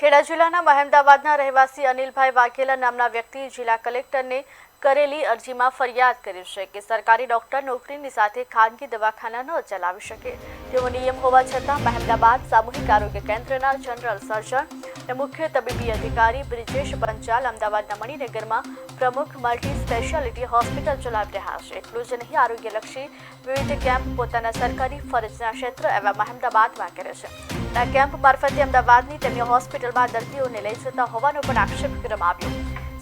ખેડા જિલ્લાના મહેમદાવાદના રહેવાસી અનિલભાઈ વાઘેલા નામના વ્યક્તિ જિલ્લા કલેક્ટરને કરેલી અરજીમાં ફરિયાદ કરી છે કે સરકારી ડોક્ટર નોકરીની સાથે ખાનગી દવાખાના ન ચલાવી શકે. તેવો નિયમ હોવા છતાં મહેમદાબાદ સામૂહિક આરોગ્ય કેન્દ્રના જનરલ સર્જન અને મુખ્ય તબીબી અધિકારી બ્રિજેશ પંચાલ અમદાવાદના મણિનગરમાં પ્રમુખ મલ્ટી સ્પેશિયાલિટી હોસ્પિટલ ચલાવી રહ્યા છે. એટલું જ નહીં, આરોગ્યલક્ષી વિવિધ કેમ્પ પોતાના સરકારી ફરજના ક્ષેત્ર એવા મહેમદાબાદમાં કરે છે. આ કેમ્પ મારફતે અમદાવાદની તેમની હોસ્પિટલમાં દર્દીઓને લઈ જતા હોવાનો પણ આક્ષેપ કરવામાં આવ્યો.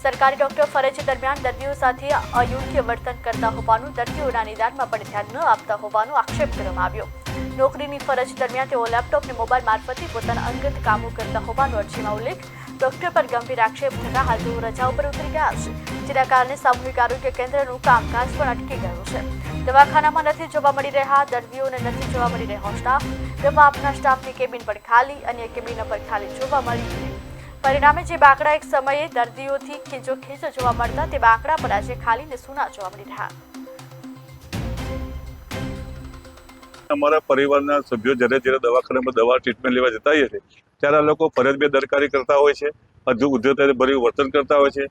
સરકારી ડોક્ટર ફરજ દરમિયાન દર્દીઓ સાથે અયોગ્ય વર્તન કરતા હોવાનું, દર્દીઓના નિદાનમાં પણ ધ્યાન ન આપતા હોવાનો આક્ષેપ કરવામાં આવ્યો. નોકરીની ફરજ દરમિયાન તેઓ લેપટોપ મોબાઈલ મારફતે પોતાના અંગત કામો કરતા હોવાનો અરજીમાં ઉલ્લેખ ડોક્ટર પર ગંભીર આક્ષેપ થતા હાલ તેઓ રજા ઉપર ઉતરી ગયા છે, જેના કારણે સામૂહિક આરોગ્ય કેન્દ્રનું કામકાજ પણ અટકી ગયું છે. દવાખાનામાં નથી જોવા મળી રહ્યા, દર્દીઓને નથી જોવા મળી રહ્યો સ્ટાફ દવા સ્ટાફની કેબિન પણ ખાલી, અન્ય કેબિનો પણ ખાલી જોવા મળી. પરિણામે જે બાંકડા એક સમયે દર્દીઓથી ખીચો ખીચ જોવા મળતા, તે બાંકડા પણ આજે ખાલી ને સૂના જોવા મળી રહ્યા. અમારા પરિવારના સભ્યો જ્યારે જ્યારે દવાખાનામાં દવા ટ્રીટમેન્ટ લેવા જતા હોઈએ છે, ત્યારે આ લોકો ફરજ બેદરકારી કરતા હોય છે, હજુ ઉદ્યોગ ભર્યું વર્તન કરતા હોય છે.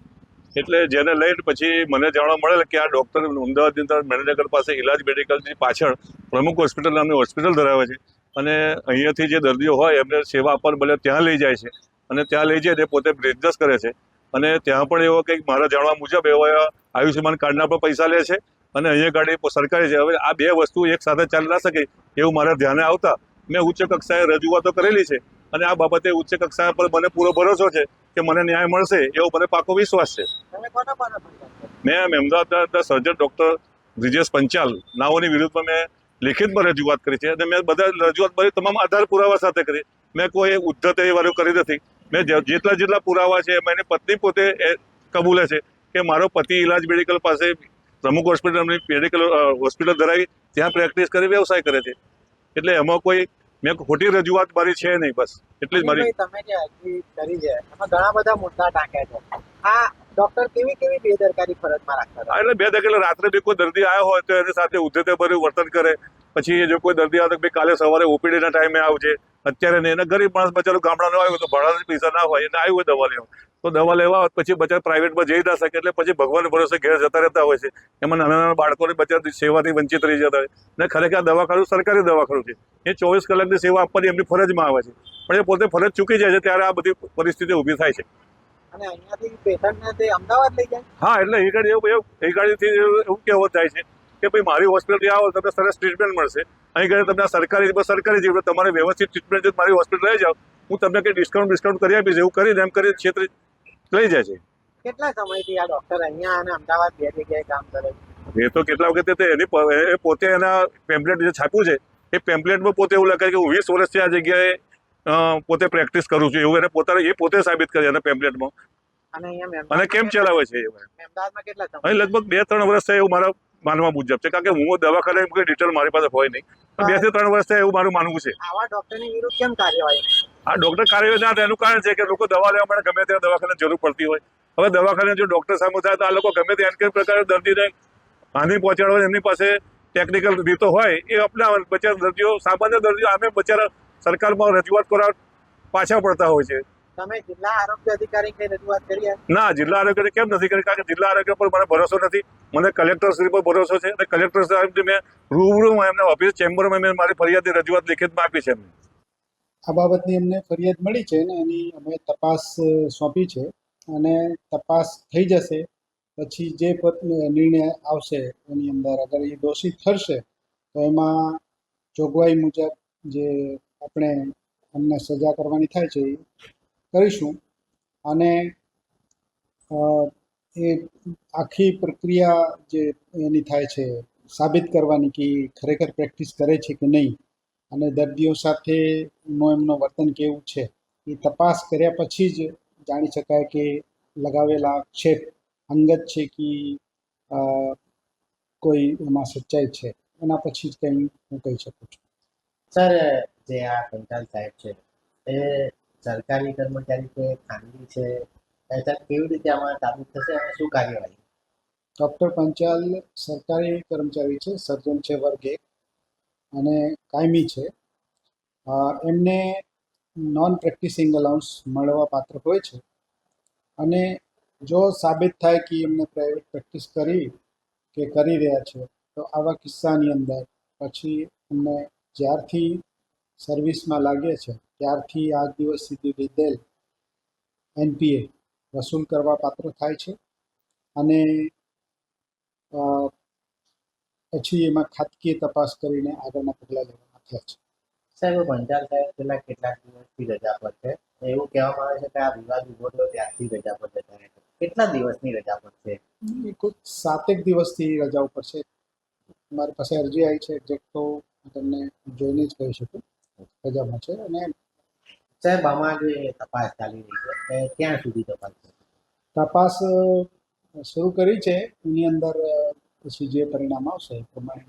એટલે જેને લઈને પછી મને જાણવા મળેલ કે આ ડૉક્ટર અમદાવાદની અંદર મણિનગર પાસે ઇલાજ મેડિકલની પાછળ પ્રમુખ હોસ્પિટલ નામની હોસ્પિટલ ધરાવે છે. અને અહીંયાથી જે દર્દીઓ હોય એમને સેવા આપવા બદલે ત્યાં લઈ જાય છે. અને ત્યાં લઈ તે પોતે બિઝનેસ કરે છે. અને ત્યાં પણ એવો કંઈક મારા જાણવા મુજબ એવો આયુષ્યમાન કાર્ડના પણ પૈસા લે છે. અને અહીંયા ગાડી સરકારી છે. હવે આ બે વસ્તુ એક સાથે ચાલી ના શકે એવું મારા ધ્યાને આવતા મેં ઉચ્ચ કક્ષાએ રજૂઆતો કરેલી છે. અને આ બાબતે ઉચ્ચ કક્ષા પર મને પૂરો ભરોસો છે કે મને ન્યાય મળશે એવો મને પાકો વિશ્વાસ છે. મેં કોના કોના ફરિયાદ કરી? મેં અમદાવાદના સર્જન ડૉક્ટર બ્રિજેશ પંચાલ નાઓની વિરુદ્ધમાં મેં લેખિતમાં રજૂઆત કરી છે અને મેં બધા રજૂઆત મારી તમામ આધાર પુરાવા સાથે કરી. મેં કોઈ ઉદ્ધત એ વાળું કરી નથી. મેં જેટલા જેટલા પુરાવા છે એમાં એની પત્ની પોતે એ કબૂલે છે કે મારો પતિ ઇલાજ મેડિકલ પાસે પ્રમુખ હોસ્પિટલ મેડિકલ હોસ્પિટલ ધરાવી ત્યાં પ્રેક્ટિસ કરી વ્યવસાય કરે છે. એટલે એમાં કોઈ મેં ખોટી રજૂઆત મારી છે નહીં બસ. એટલી જ મારી. તમે જે અરજી કરી છે એમાં ઘણા બધા મુદ્દા ટાંક્યા છે. આ ડોક્ટર કેવી કેવી બેદરકારી ફરજમાં રાખતા એટલે બે દાખલા રાત્રે બી કોઈ દર્દી આવ્યો હોય તો એની સાથે ઉદ્ધતે ભર્યું વર્તન કરે. પછી જો કોઈ દર્દી આવે તો ભાઈ કાલે સવારે ઓપીડીના ના ટાઈમે આવજે. અત્યારે ને એના ગરીબ માણસ બચારો ગામડાનો આવ્યો તો ભાડાના પૈસા ના હોય એને આવ્યું હોય દવા લેવા. તો દવા લેવા આવે પછી બચાર પ્રાઇવેટમાં જઈ ના શકે એટલે પછી ભગવાન ભરોસે ઘેર જતા રહેતા હોય છે. એમાં નાના નાના બાળકોને બચાર સેવાથી વંચિત રહી જતા હોય. ને ખરેખર દવાખાનું સરકારી દવાખાનું છે. એ ચોવીસ કલાકની સેવા આપવાની એમની ફરજમાં આવે છે. પણ એ પોતે ફરજ ચૂકી જાય છે ત્યારે આ બધી પરિસ્થિતિ ઊભી થાય છે. અને હા એટલે એ ગાડી એવું એ ગાડીથી એવું કહેવત થાય છે કે ભાઈ મારી હોસ્પિટલ આવો તમને સરસ ટ્રીટમેન્ટ મળશે. અહીં ગાડી તમને સરકારી સરકારી જીવન તમારે વ્યવસ્થિત ટ્રીટમેન્ટ જો મારી હોસ્પિટલ લઈ જાઓ. હું તમને કંઈ ડિસ્કાઉન્ટ ડિસ્કાઉન્ટ કરી આપીશ એવું કરીને એમ કરી ક્ષેત્રે લઈ જાય છે? કેટલા સમયથી આ ડોક્ટર અહીંયા અને અમદાવાદ બે જગ્યાએ કામ કરે છે? એ તો કેટલા વખતે તે એની પોતે એના પેમ્પલેટ જે છાપ્યું છે એ પેમ્પલેટમાં પોતે એવું લખે કે હું વીસ વર્ષથી આ જગ્યાએ પોતે પ્રેક્ટિસ કરું છું. એવું એને પોતાને એ પોતે સાબિત કરે એના પેમ્પલેટમાં અને કેમ ચલાવે છે અહીં લગભગ બે ત્રણ વર્ષ એવું મારા માનવા મુજબ છે. કારણ કે હું દવાખાને કોઈ ડિટેલ મારી પાસે હોય નહીં. બેથી ત્રણ વર્ષ એવું મારું માનવું છે. આવા ડોક્ટરની વિરુદ્ધ કેમ કાર્યવાહી? આ ડોક્ટર કાર્યવાહી ના એનું કારણ છે કે લોકો દવા લેવા માટે ગમે ત્યાં દવાખાને જરૂર પડતી હોય. હવે દવાખાને જો ડોક્ટર સામે થાય તો આ લોકો ગમે તે એનકે પ્રકારે દર્દીને હાનિ પહોંચાડવા એમની પાસે ટેકનિકલ રીતો હોય એ અપનાવે બચારા દર્દીઓ સામાન્ય દર્દીઓ આમે બચારા સરકારમાં રજૂઆત કરવા પાછા પડતા હોય છે. તમે જિલ્લા આરોગ્ય અધિકારી કઈ રજૂઆત કરી ના જિલ્લા આરોગ્યને કેમ નથી કરી? કારણ કે જિલ્લા આરોગ્ય પર મને ભરોસો નથી. મને કલેક્ટર શ્રી પર ભરોસો છે અને કલેક્ટર સાહેબ મેં રૂબરૂ એમના ઓફિસ ચેમ્બરમાં મેં મારી ફરિયાદની રજૂઆત લેખિતમાં આપી છે એમને. આ બાબતની અમને ફરિયાદ મળી છે ને એની અમે તપાસ સોંપી છે અને તપાસ થઈ જશે. પછી જે નિર્ણય આવશે એની અંદર અગર એ દોષિત ઠરશે, તો એમાં જોગવાઈ મુજબ જે આપણે એમને સજા કરવાની થાય છે એ કરીશું. અને એ આખી પ્રક્રિયા જે એની થાય છે, સાબિત કરવાની કે ખરેખર પ્રેક્ટિસ કરે છે કે નહીં અને દર્દીઓ સાથેનો એમનો વર્તન કેવું છે એ તપાસ કર્યા પછી જ જાણી શકાય કે લગાવેલા આક્ષેપ અંગત છે કે કોઈ એમાં સચ્ચાઈ છે. એના પછી જ કંઈ હું કહી શકું છું. સર જે આ પંચાલ સાહેબ છે એ સરકારી કર્મચારી છે ખાનગી છે કેવી રીતે આમાં સાબિત થશે અને શું કાર્યવાહી? ડૉક્ટર પંચાલ સરકારી કર્મચારી છે સર્જન છે વર્ગ એક. અને કાયમી છે. એમને નોન પ્રેક્ટિસિંગ અલાઉન્સ મળવા પાત્ર હોય છે. અને જો સાબિત થાય કે એમને પ્રાઇવેટ પ્રેક્ટિસ કરી કે કરી રહ્યા છે, તો આવા કિસ્સાની અંદર પછી એમને જ્યારથી સર્વિસમાં લાગે છે, ત્યારથી આજ દિવસ સુધી લીધેલ એનપીએ વસૂલ કરવા પાત્ર થાય છે. અને પછી એમાં ખાતકીય તપાસ કરીને આગળના પગલાં લેવાના થયા છે. સાહેબ ભંડાર સાહેબ છેલ્લા કેટલાક દિવસથી રજા પર છે. એવું કહેવામાં આવે છે કે આ વિવાદ ઊભો થયો ત્યારથી રજા પર જતા રહે કેટલા દિવસની રજા પર છે? કોઈ સાતેક દિવસથી રજા ઉપર છે. મારી પાસે અરજી આવી છે એક્ઝેક્ટ તો હું તમને જોઈને જ કહી શકું. રજામાં છે અને સાહેબ આમાં જે તપાસ ચાલી રહી છે ક્યાં સુધી તપાસ તપાસ શરૂ કરી છે. એની અંદર પછી જે પરિણામ આવશે એ પ્રમાણે